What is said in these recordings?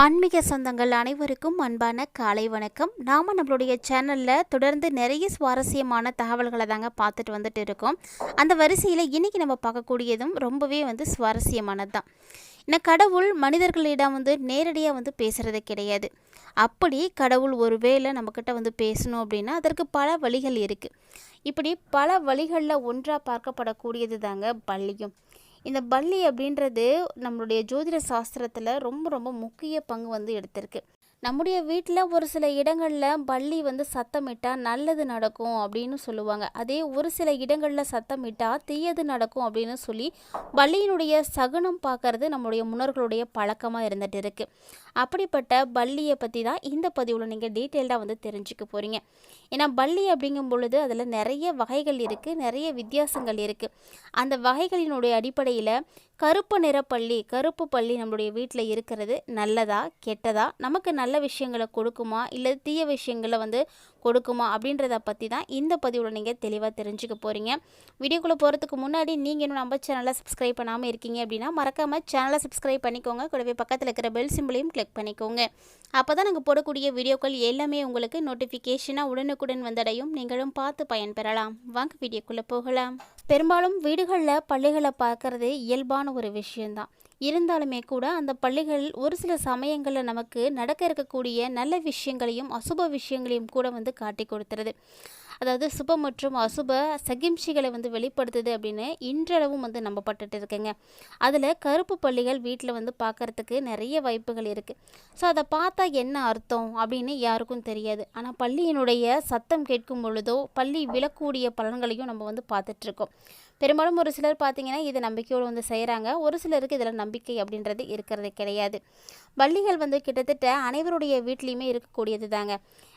ஆன்மீக சொந்தங்கள் அனைவருக்கும் அன்பான காலை வணக்கம். நாம் நம்மளுடைய சேனலில் தொடர்ந்து நிறைய சுவாரஸ்யமான தகவல்களை தாங்க பார்த்துட்டு வந்துட்டு இருக்கோம். அந்த வரிசையில் இன்றைக்கி நம்ம பார்க்கக்கூடியதும் ரொம்பவே வந்து சுவாரஸ்யமானது தான் ஏன்னா கடவுள் மனிதர்களிடம் வந்து நேரடியாக வந்து பேசுகிறது கிடையாது. அப்படி கடவுள் ஒருவேளை நம்மக்கிட்ட வந்து பேசணும் அப்படின்னா அதற்கு பல வழிகள் இருக்குது இப்படி பல வழிகளில் ஒன்றாக பார்க்கப்படக்கூடியது தாங்க பள்ளியும். இந்த பள்ளி அப்படின்றது நம்மளுடைய ஜோதிட சாஸ்திரத்தில் ரொம்ப ரொம்ப முக்கிய பங்கு வந்து எடுத்திருக்கு. நம்முடைய வீட்டில் ஒரு சில இடங்களில் பள்ளி வந்து சத்தமிட்டால் நல்லது நடக்கும் அப்படின்னு சொல்லுவாங்க. அதே ஒரு சில இடங்களில் சத்தமிட்டால் தீயது நடக்கும் அப்படின்னு சொல்லி பள்ளியினுடைய சகுனம் பார்க்கறது நம்முடைய முன்னோர்களுடைய பழக்கமாக இருந்துட்டு இருக்குது அப்படிப்பட்ட பள்ளியை பற்றி தான் இந்த பதிவில் நீங்கள் டீட்டெயில்டாக வந்து தெரிஞ்சுக்க போகிறீங்க ஏன்னா பள்ளி அப்படிங்கும் பொழுது அதில் நிறைய வகைகள் இருக்குது நிறைய வித்தியாசங்கள் இருக்குது அந்த வகைகளினுடைய அடிப்படையில் கருப்பு நிற பள்ளி கருப்பு பள்ளி நம்மளுடைய வீட்டில் இருக்கிறது நல்லதா கெட்டதா? நமக்கு நல்ல விஷயங்களை கொடுக்குமா? இல்லை தீய விஷயங்களை வந்து கொடுக்குமா அப்படின்றத பற்றி தான் இந்த பதிவில் நீங்கள் தெளிவாக தெரிஞ்சுக்க போகிறீங்க வீடியோக்குள்ளே போகிறதுக்கு முன்னாடி நீங்கள் இன்னும் நம்ம சேனலை சப்ஸ்கிரைப் பண்ணாமல் இருக்கீங்க அப்படின்னா மறக்காமல் சேனலை சப்ஸ்கிரைப் பண்ணிக்கோங்க. கூடவே பக்கத்தில் இருக்கிற பெல் சிம்பிளையும் கிளிக் பண்ணிக்கோங்க. அப்போ தான் நாங்கள் போடக்கூடிய வீடியோக்கள் எல்லாமே உங்களுக்கு நோட்டிஃபிகேஷனாக உடனுக்குடன் வந்தடையும். நீங்களும் பார்த்து பயன்பெறலாம். வாங்க வீடியோக்குள்ளே போகலாம். பெரும்பாலும் வீடுகளில் பள்ளிகளை பார்க்கறது இயல்பான ஒரு விஷயந்தான் இருந்தாலுமே கூட அந்த பள்ளிகள் ஒரு சில சமயங்களில் நமக்கு நடக்க இருக்கக்கூடிய நல்ல விஷயங்களையும் அசுப விஷயங்களையும் கூட வந்து காட்டி கொடுத்துருது. அதாவது சுப மற்றும் அசுப சகிம்சிகளை வந்து வெளிப்படுத்துது அப்படின்னு இன்றளவும் வந்து நம்பப்பட்டுட்டு இருக்குங்க. அதில் கருப்பு பள்ளிகள் வீட்டில் வந்து பார்க்கறதுக்கு நிறைய வாய்ப்புகள் இருக்குது ஸோ அதை பார்த்தா என்ன அர்த்தம் அப்படின்னு யாருக்கும் தெரியாது. ஆனால் பள்ளியினுடைய சத்தம் கேட்கும் பொழுதோ பள்ளி விழக்கூடிய பலன்களையும் நம்ம வந்து பார்த்துட்ருக்கோம் பெரும்பாலும் ஒரு சிலர் பார்த்தீங்கன்னா இதை நம்பிக்கையோடு வந்து செய்கிறாங்க ஒரு சிலருக்கு இதில் நம்பிக்கை அப்படின்றது இருக்கிறது கிடையாது. பள்ளிகள் வந்து கிட்டத்தட்ட அனைவருடைய வீட்லேயுமே இருக்கக்கூடியது தாங்க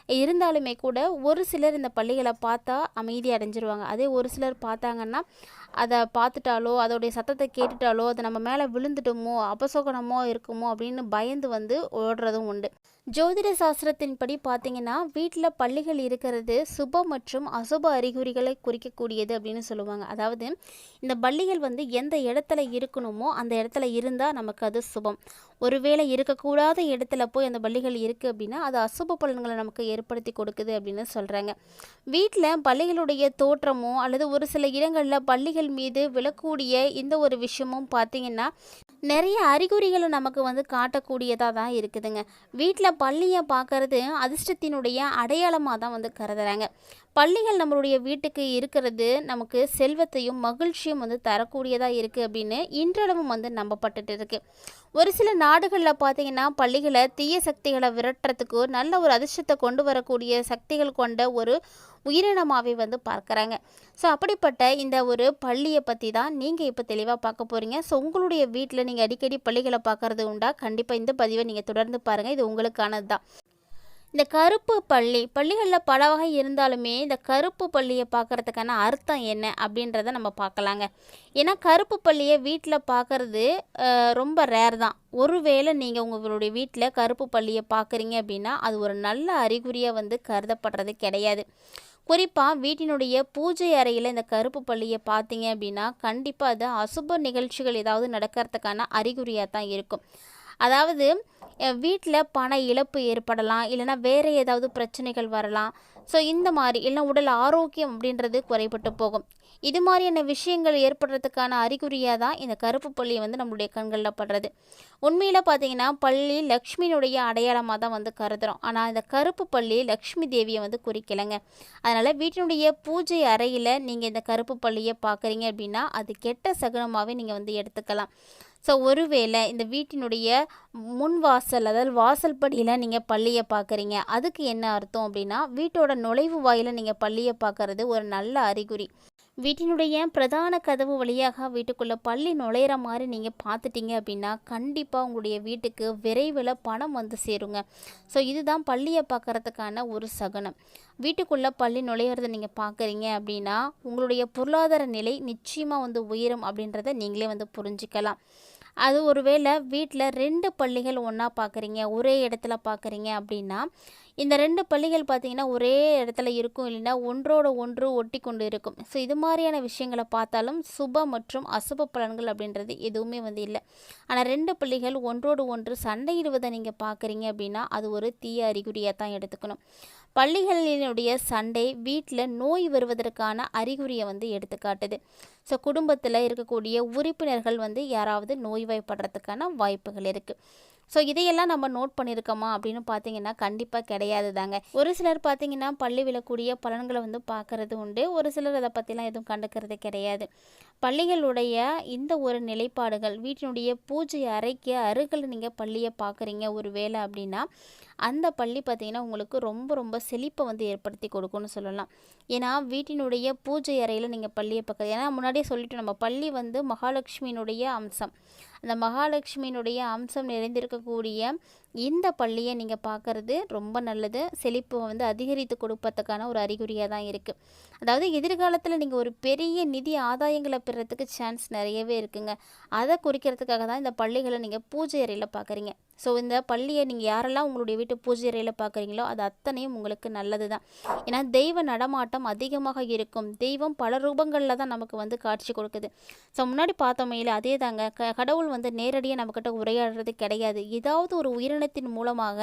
இருந்தாலுமே கூட ஒரு சிலர் இந்த பள்ளிகளை பார்த்தா அமைதி அடைஞ்சிருவாங்க. அதே ஒரு சிலர் பார்த்தாங்கன்னா அதை பார்த்துட்டாலோ அதோடைய சத்தத்தை கேட்டுட்டாலோ அது நம்ம மேலே விழுந்துட்டோமோ அபசோகனமோ இருக்குமோ அப்படின்னு பயந்து வந்து ஓடுறதும் உண்டு. ஜோதிட சாஸ்திரத்தின்படி பார்த்தீங்கன்னா வீட்டில் பள்ளிகள் இருக்கிறது சுப மற்றும் அசுப அறிகுறிகளை குறிக்கக்கூடியது அப்படின்னு சொல்லுவாங்க. அதாவது இந்த பள்ளிகள் வந்து எந்த இடத்துல இருக்கணுமோ அந்த இடத்துல இருந்தால் நமக்கு அது சுபம். ஒருவேளை இருக்கக்கூடாத இடத்துல போய் அந்த பள்ளிகள் இருக்குது அப்படின்னா அது அசுப பலன்களை நமக்கு ஏற்படுத்தி கொடுக்குது அப்படின்னு சொல்கிறாங்க வீட்டில் பள்ளிகளுடைய தோற்றமோ அல்லது ஒரு சில இடங்களில் பள்ளிகள் மீது விழக்கூடிய இந்த ஒரு விஷயமும் பார்த்தீங்கன்னா நிறைய அறிகுறிகளை நமக்கு வந்து காட்டக்கூடியதாக தான் இருக்குதுங்க. வீட்டில் பள்ளியை பார்க்கறது அதிர்ஷ்டத்தினுடைய அடையாளமாக தான் வந்து கருதுகிறாங்க பள்ளிகள் நம்மளுடைய வீட்டுக்கு இருக்கிறது நமக்கு செல்வத்தையும் மகிழ்ச்சியும் வந்து தரக்கூடியதாக இருக்குது அப்படின்னு இன்றளவும் வந்து நம்பப்பட்டுட்டு இருக்குது ஒரு சில நாடுகளில் பார்த்தீங்கன்னா பள்ளிகளை தீய சக்திகளை விரட்டுறதுக்கு நல்ல ஒரு அதிர்ஷ்டத்தை கொண்டு வரக்கூடிய சக்திகள் கொண்ட ஒரு உயிரினமாகவே வந்து பார்க்குறாங்க. ஸோ அப்படிப்பட்ட இந்த ஒரு பள்ளியை பற்றி தான் நீங்கள் இப்போ தெளிவாக பார்க்க போகிறீங்க ஸோ உங்களுடைய வீட்டில் நீங்கள் அடிக்கடி பள்ளிகளை பார்க்குறது உண்டா? கண்டிப்பாக இந்த பதிவை நீங்கள் தொடர்ந்து பாருங்கள் இது உங்களுக்கானது தான். இந்த கருப்பு பள்ளி பள்ளிகளில் பல வகை இருந்தாலுமே இந்த கருப்பு பள்ளியை பார்க்குறதுக்கான அர்த்தம் என்ன அப்படின்றத நம்ம பார்க்கலாங்க. ஏன்னா கருப்பு பள்ளியை வீட்டில் பார்க்குறது ரொம்ப ரேர் தான். ஒருவேளை நீங்கள் உங்களுடைய வீட்டில் கருப்பு பள்ளியை பார்க்குறீங்க அப்படின்னா அது ஒரு நல்ல அறிகுறியாக வந்து கருதப்படுறது கிடையாது. குறிப்பாக வீட்டினுடைய பூஜை அறையில் இந்த கருப்பு பள்ளியை பார்த்தீங்க அப்படின்னா கண்டிப்பாக அது அசுப நிகழ்ச்சிகள் ஏதாவது நடக்கிறதுக்கான அறிகுறியாக தான் இருக்கும். அதாவது வீட்டில் பண இழப்பு ஏற்படலாம் இல்லைனா வேறு ஏதாவது பிரச்சனைகள் வரலாம். ஸோ இந்த மாதிரி இல்லை உடல் ஆரோக்கியம் அப்படின்றது குறைபட்டு போகும். இது மாதிரியான விஷயங்கள் ஏற்படுறதுக்கான அறிகுறியாக தான் இந்த கருப்பு பள்ளி வந்து நம்மளுடைய கண்களில் படுறது. உண்மையில் பார்த்தீங்கன்னா பள்ளி லக்ஷ்மியினுடைய அடையாளமாக தான் வந்து கருதுகிறோம் ஆனால் இந்த கருப்பு பள்ளி லக்ஷ்மி தேவியை வந்து குறிக்கலைங்க. அதனால் வீட்டினுடைய பூஜை அறையில் நீங்கள் இந்த கருப்பு பள்ளியை பார்க்குறீங்க அப்படின்னா அது கெட்ட சகுனமாகவே நீங்கள் வந்து எடுத்துக்கலாம். ஸோ ஒருவேளை இந்த வீட்டினுடைய முன் வாசல் அதாவது வாசல் படியில் நீங்கள் பள்ளியை பார்க்குறீங்க. அதுக்கு என்ன அர்த்தம் அப்படின்னா வீட்டோட நுழைவு வாயில் நீங்கள் பள்ளியை பார்க்குறது ஒரு நல்ல அறிகுறி. வீட்டினுடைய பிரதான கதவு வழியாக வீட்டுக்குள்ளே பள்ளி நுழையிற மாதிரி நீங்கள் பார்த்துட்டீங்க அப்படின்னா கண்டிப்பாக உங்களுடைய வீட்டுக்கு விரைவில் பணம் வந்து சேருங்க. ஸோ இதுதான் பள்ளியை பார்க்குறதுக்கான ஒரு சகனம். வீட்டுக்குள்ளே பள்ளி நுழையிறத நீங்கள் பார்க்குறீங்க அப்படின்னா உங்களுடைய பொருளாதார நிலை நிச்சயமாக வந்து உயரும் அப்படின்றத நீங்களே வந்து புரிஞ்சுக்கலாம். அது ஒருவேளை வீட்டில் ரெண்டு பள்ளிகள் ஒன்றா பார்க்குறீங்க ஒரே இடத்துல பார்க்குறீங்க அப்படின்னா இந்த ரெண்டு பள்ளிகள் பார்த்தீங்கன்னா ஒரே இடத்துல இருக்கும் இல்லைன்னா ஒன்றோட ஒன்று ஒட்டி கொண்டு இருக்கும். ஸோ இது மாதிரியான விஷயங்களை பார்த்தாலும் சுப மற்றும் அசுப பலன்கள் அப்படின்றது எதுவுமே வந்து இல்லை. ஆனால் ரெண்டு பள்ளிகள் ஒன்றோடு ஒன்று சண்டையிடுவதை நீங்கள் பார்க்குறீங்க அப்படின்னா அது ஒரு தீய அறிகுறியாக தான் எடுத்துக்கணும். பள்ளிகளினுடைய சண்டை வீட்டில் நோய் வருவதற்கான அறிகுறியை வந்து எடுத்துக்காட்டுது. ஸோ குடும்பத்தில் இருக்கக்கூடிய உறுப்பினர்கள் வந்து யாராவது நோய்வாய்ப்படுறதுக்கான வாய்ப்புகள் இருக்குது ஸோ இதையெல்லாம் நம்ம நோட் பண்ணியிருக்கோமா அப்படின்னு பார்த்தீங்கன்னா கண்டிப்பாக கிடையாது தாங்க ஒரு சிலர் பார்த்தீங்கன்னா பள்ளி விழக்கூடிய பலன்களை வந்து பார்க்கறது உண்டு. ஒரு சிலர் அதை பற்றிலாம் எதுவும் கண்டுக்கிறது கிடையாது. பள்ளிகளுடைய இந்த ஒரு நிலைப்பாடுகள் வீட்டினுடைய பூஜை அறைக்கு அருகில் நீங்கள் பள்ளியை பார்க்குறீங்க ஒரு வேலை அப்படின்னா அந்த பள்ளி பார்த்திங்கன்னா உங்களுக்கு ரொம்ப ரொம்ப செழிப்பை வந்து ஏற்படுத்தி கொடுக்கும்னு சொல்லலாம். ஏன்னா வீட்டினுடைய பூஜை அறையில் நீங்கள் பள்ளியை பார்க்குறது ஏன்னா முன்னாடியே சொல்லிட்டு நம்ம பள்ளி வந்து மகாலட்சுமியினுடைய அம்சம். அந்த மகாலட்சுமியினுடைய அம்சம் நிறைந்திருக்கக்கூடிய இந்த பள்ளியை நீங்கள் பார்க்குறது ரொம்ப நல்லது. செழிப்பு வந்து அதிகரித்து கொடுப்பதுக்கான ஒரு அறிகுறியாக தான் இருக்குது அதாவது எதிர்காலத்தில் நீங்கள் ஒரு பெரிய நிதி ஆதாயங்களை பெறத்துக்கு சான்ஸ் நிறையவே இருக்குங்க. அதை குறிக்கிறதுக்காக தான் இந்த பள்ளிகளை நீங்கள் பூஜை அறையில் பார்க்குறீங்க ஸோ இந்த பள்ளியை நீங்கள் யாரெல்லாம் உங்களுடைய வீட்டு பூஜை அறையில் பார்க்குறீங்களோ அது அத்தனையும் உங்களுக்கு நல்லது தான். ஏன்னா தெய்வ நடமாட்டம் அதிகமாக இருக்கும். தெய்வம் பல ரூபங்களில் தான் நமக்கு வந்து காட்சி கொடுக்குது. ஸோ முன்னாடி பார்த்தோமையில் அதே தாங்க க கடவுள் வந்து நேரடியாக நம்மக்கிட்ட உரையாடுறது கிடையாது. ஏதாவது ஒரு உயிரின உயிரினத்தின் மூலமாக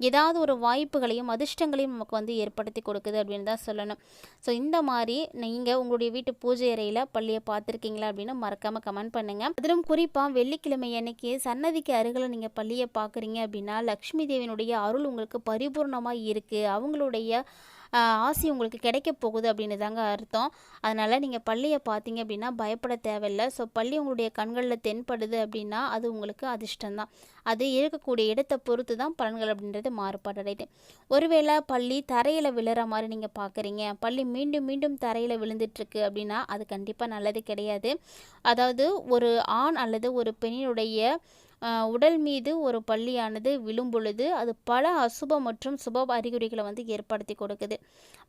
ஏதாவது ஒரு வாய்ப்புகளையும் அதிர்ஷ்டங்களையும் நமக்கு வந்து ஏற்படுத்தி கொடுக்குது அப்படின்னு தான் சொல்லணும். ஸோ இந்த மாதிரி நீங்கள் உங்களுடைய வீட்டு பூஜை அறையில் பள்ளியை பார்த்துருக்கீங்களா அப்படின்னு மறக்காமல் கமெண்ட் பண்ணுங்கள் அதிலும் குறிப்பாக வெள்ளிக்கிழமை அன்னைக்கு சன்னதிக்கு அருகில் நீங்கள் பள்ளியை பார்க்குறீங்க அப்படின்னா லக்ஷ்மி தேவியினுடைய அருள் உங்களுக்கு பரிபூர்ணமாக இருக்குது அவங்களுடைய ஆசி உங்களுக்கு கிடைக்க போகுது அப்படின்னு தாங்க அர்த்தம். அதனால் நீங்கள் பள்ளியை பார்த்தீங்க அப்படின்னா பயப்பட தேவையில்லை. ஸோ பள்ளி உங்களுடைய கண்களில் தென்படுது அப்படின்னா அது உங்களுக்கு அதிர்ஷ்டந்தான் அது இருக்கக்கூடிய இடத்தை பொறுத்து தான் பலன்கள் அப்படின்றது மாறுபாடடையுது ஒருவேளை பள்ளி தரையில் விழுற மாதிரி நீங்கள் பார்க்குறீங்க. பள்ளி மீண்டும் மீண்டும் தரையில் விழுந்துட்டுருக்கு அப்படின்னா அது கண்டிப்பாக நல்லது கிடையாது. அதாவது ஒரு ஆண் அல்லது ஒரு பெண்ணினுடைய உடல் மீது ஒரு பள்ளியானது விழும்பொழுது அது பல அசுப மற்றும் சுப அறிகுறிகளை வந்து ஏற்படுத்தி கொடுக்குது.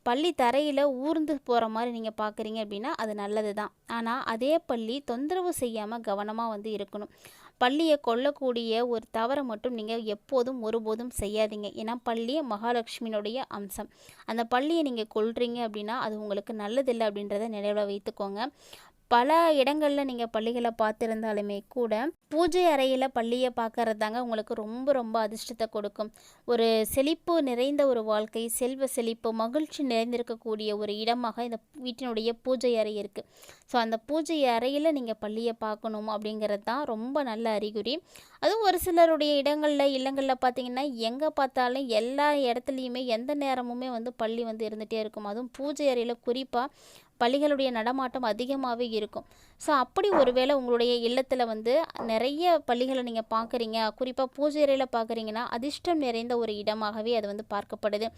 பள்ளி தரையில் ஊர்ந்து போகிற மாதிரி நீங்கள் பார்க்குறீங்க அப்படின்னா அது நல்லது தான் ஆனால் அதே பள்ளி தொந்தரவு செய்யாமல் கவனமாக வந்து இருக்கணும். பள்ளியை கொல்லக்கூடிய ஒரு தவறை மட்டும் நீங்கள் எப்போதும் ஒருபோதும் செய்யாதீங்க. ஏன்னா பள்ளி மகாலட்சுமியினுடைய அம்சம். அந்த பள்ளியை நீங்கள் கொள்றீங்க அப்படின்னா அது உங்களுக்கு நல்லதில்லை அப்படின்றத நினைவில் வைத்துக்கோங்க. பல இடங்களில் நீங்கள் பள்ளிகளை பார்த்துருந்தாலுமே கூட பூஜை அறையில் பள்ளியை பார்க்கறது தாங்க உங்களுக்கு ரொம்ப ரொம்ப அதிர்ஷ்டத்தை கொடுக்கும். ஒரு செழிப்பு நிறைந்த ஒரு வாழ்க்கை செல்வ செழிப்பு மகிழ்ச்சி நிறைந்திருக்கக்கூடிய ஒரு இடமாக இந்த வீட்டினுடைய பூஜை அறை இருக்குது ஸோ அந்த பூஜை அறையில் நீங்கள் பள்ளியை பார்க்கணும் அப்படிங்கிறது தான் ரொம்ப நல்ல அறிகுறி. அதுவும் ஒரு சிலருடைய இடங்களில் இல்லங்களில் பார்த்தீங்கன்னா எங்கே பார்த்தாலும் எல்லா இடத்துலையுமே எந்த நேரமுமே வந்து பள்ளி வந்து இருந்துகிட்டே இருக்கும். அதுவும் பூஜை அறையில் குறிப்பாக பள்ளிகளுடைய நடமாட்டம் அதிகமாகவே இருக்கும். ஸோ அப்படி ஒருவேளை உங்களுடைய இல்லத்தில் வந்து நிறைய பள்ளிகளை நீங்கள் பார்க்குறீங்க. குறிப்பாக பூஜை அறையில் பார்க்குறீங்கன்னா அதிர்ஷ்டம் நிறைந்த ஒரு இடமாகவே அது வந்து பார்க்கப்படுது.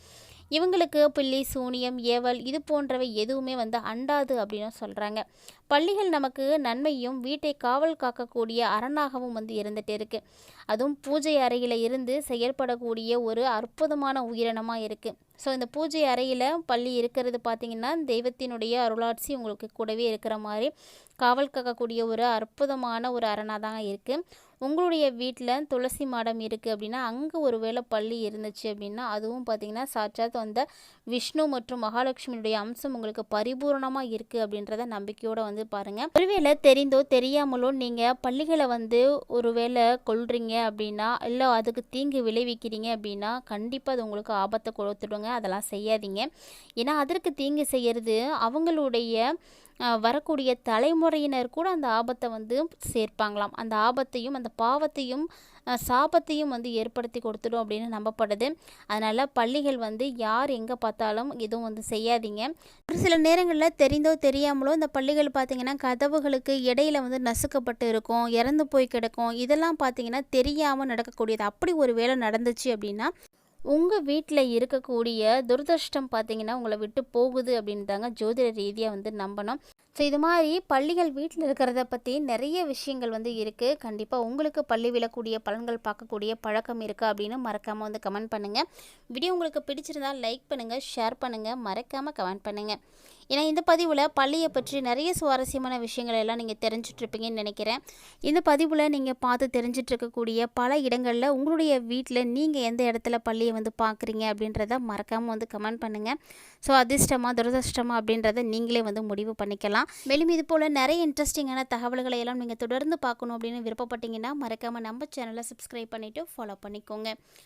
இவங்களுக்கு பில்லி சூனியம் ஏவல் இது போன்றவை எதுவுமே வந்து அண்டாது அப்படின்னு சொல்கிறாங்க பள்ளிகள் நமக்கு நன்மையும் வீட்டை காவல் காக்கக்கூடிய அரணாகவும் வந்து இருந்துகிட்டு இருக்குது அதுவும் பூஜை அறையில் இருந்து செயல்படக்கூடிய ஒரு அற்புதமான உயிரினமாக இருக்குது ஸோ இந்த பூஜை அறையில் பள்ளி இருக்கிறது பார்த்திங்கன்னா தெய்வத்தினுடைய அருளாட்சி உங்களுக்கு கூடவே இருக்கிற மாதிரி. காவல் காக்கக்கூடிய ஒரு அற்புதமான ஒரு அரணாக தான் இருக்குது உங்களுடைய வீட்டில் துளசி மாடம் இருக்குது அப்படின்னா அங்கே ஒரு வேளை பள்ளி இருந்துச்சு அப்படின்னா அதுவும் பார்த்திங்கன்னா சாட்சாத் வந்த விஷ்ணு மற்றும் மகாலட்சுமியுடைய அம்சம் உங்களுக்கு பரிபூர்ணமாக இருக்குது அப்படின்றத நம்பிக்கையோடு வந்து பாருங்கள் ஒருவேளை தெரிந்தோ தெரியாமலோ நீங்கள் பள்ளிகளை வந்து ஒரு வேளை கொள்றீங்க அப்படின்னா இல்லை அதுக்கு தீங்கு விளைவிக்கிறீங்க அப்படின்னா கண்டிப்பாக அது உங்களுக்கு ஆபத்தை கொடுத்துடுங்க. அதெல்லாம் செய்யாதீங்க. ஏன்னா அதற்கு தீங்கு செய்கிறது அவங்களுடைய வரக்கூடிய தலைமுறையினர் கூட அந்த ஆபத்தை வந்து சேர்ப்பாங்களாம். அந்த ஆபத்தையும் அந்த பாவத்தையும் சாபத்தையும் வந்து ஏற்படுத்தி கொடுத்துடும் அப்படின்னு நம்பப்படுது. அதனால் பள்ளிகள் வந்து யார் எங்கே பார்த்தாலும் எதுவும் வந்து செய்யாதீங்க. ஒரு சில நேரங்களில் தெரிந்தோ தெரியாமலோ இந்த பள்ளிகள் பார்த்திங்கன்னா கதவுகளுக்கு இடையில வந்து நசுக்கப்பட்டு இருக்கும் இறந்து போய் கிடக்கும். இதெல்லாம் பார்த்திங்கன்னா தெரியாமல் நடக்கக்கூடியது. அப்படி ஒரு வேலை நடந்துச்சு அப்படின்னா உங்கள் வீட்டில் இருக்கக்கூடிய துரதிருஷ்டம் பார்த்தீங்கன்னா உங்களை விட்டு போகுது அப்படின்னு தாங்க ஜோதிட ரீதியாக வந்து நம்பணும். ஸோ இது மாதிரி பள்ளிகள் வீட்டில் இருக்கிறத பற்றி நிறைய விஷயங்கள் வந்து இருக்குது கண்டிப்பாக உங்களுக்கு பள்ளி விழக்கூடிய பலன்கள் பார்க்கக்கூடிய பழக்கம் இருக்குது அப்படின்னு மறக்காமல் வந்து கமெண்ட் பண்ணுங்கள் வீடியோ உங்களுக்கு பிடிச்சிருந்தால் லைக் பண்ணுங்கள் ஷேர் பண்ணுங்கள் மறக்காமல் கமெண்ட் பண்ணுங்கள் ஏன்னா இந்த பதிவில் பள்ளியை பற்றி நிறைய சுவாரஸ்யமான விஷயங்கள் எல்லாம் நீங்கள் தெரிஞ்சிட்ருப்பீங்கன்னு நினைக்கிறேன். இந்த பதிவில் நீங்கள் பார்த்து தெரிஞ்சிட்ருக்கக்கூடிய பல இடங்களில் உங்களுடைய வீட்டில் நீங்கள் எந்த இடத்துல பள்ளியை வந்து பார்க்குறீங்க அப்படின்றத மறக்காமல் வந்து கமெண்ட் பண்ணுங்கள் ஸோ அதிர்ஷ்டமாக துரதிர்ஷ்டமாக அப்படின்றத நீங்களே வந்து முடிவு பண்ணிக்கலாம். மேலும் இது போல் நிறைய இன்ட்ரெஸ்டிங்கான தகவல்களை எல்லாம் நீங்கள் தொடர்ந்து பார்க்கணும் அப்படின்னு விருப்பப்பட்டீங்கன்னா மறக்காமல் நம்ம சேனலை சப்ஸ்கிரைப் பண்ணிவிட்டு ஃபாலோ பண்ணிக்கோங்க.